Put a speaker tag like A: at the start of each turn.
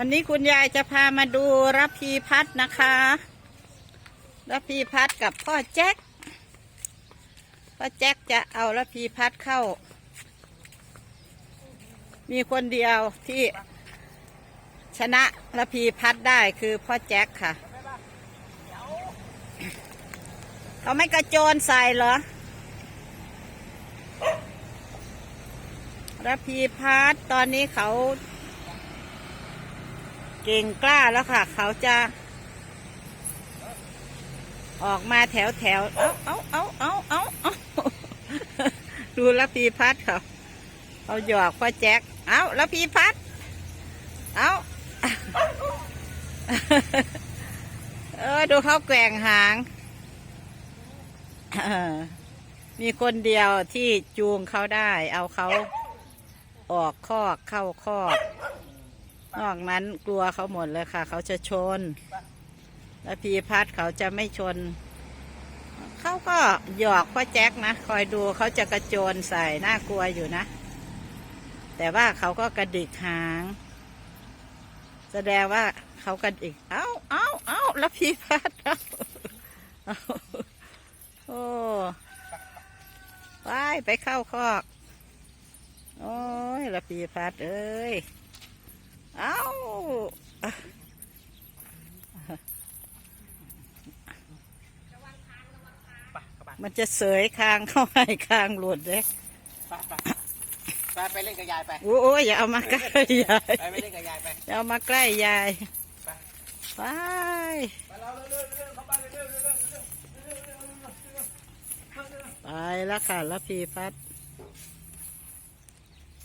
A: วันนี้คุณยายจะพามาดูรพีพัฒน์นะคะรพีพัฒน์กับพ่อแจ็คพ่อแจ็คจะเอารพีพัฒน์เข้า มีคนเดียวที่ชนะรพีพัฒน์ได้คือพ่อแจ็คค่ะ เขาไม่กระโจนใส่เหรอรพีพัฒตอนนี้เขา เก่งกล้าแล้วค่ะ เขาจะ ออกมาแถวแถวเอาเอาเอาเอาเอาเอาดูรพีพัฒน์เขาเขาหยอกพ่อแจ็คเอารพีพัฒน์เอาเออดูเขาแกว่งหางมีคนเดียวที่จูงเขาได้ เอาเขาออกคอกเข้าคอก นอกนั้นกลัวเขาหมดเลยค่ะ เขาจะชน แล้วพีพัดเขาจะไม่ชน เขาก็หยอกพ่อแจ็คนะ คอยดูเขาจะกระโจนใส่น่ากลัวอยู่นะ แต่ว่าเขาก็กระดิกหาง แสดงว่าเขากระดิก เอาเอ้าเอ้าแล้วพีพัดเอาเอาโอ้ไปไปเข้าคอก โอ้ยละพีพัดเอ้ย เอามันจะเสยคางเข้าให้คางหลุดเลย
B: ไปไปไปไปเล่นกับยายไป
A: โอ้ยอย่าเอามาใกล้ยาย
B: ไปไปเล่นกับยายไป
A: อย่าเอามาใกล้ยาย
B: ไป
A: ไป
B: ไปเราเร็วๆเร็วๆเข้าบ้านเร็วๆเร็วๆเร็วๆเร็วๆเร็วๆเร็วๆ
A: ไปแล้วค่ะแล้วพีพัด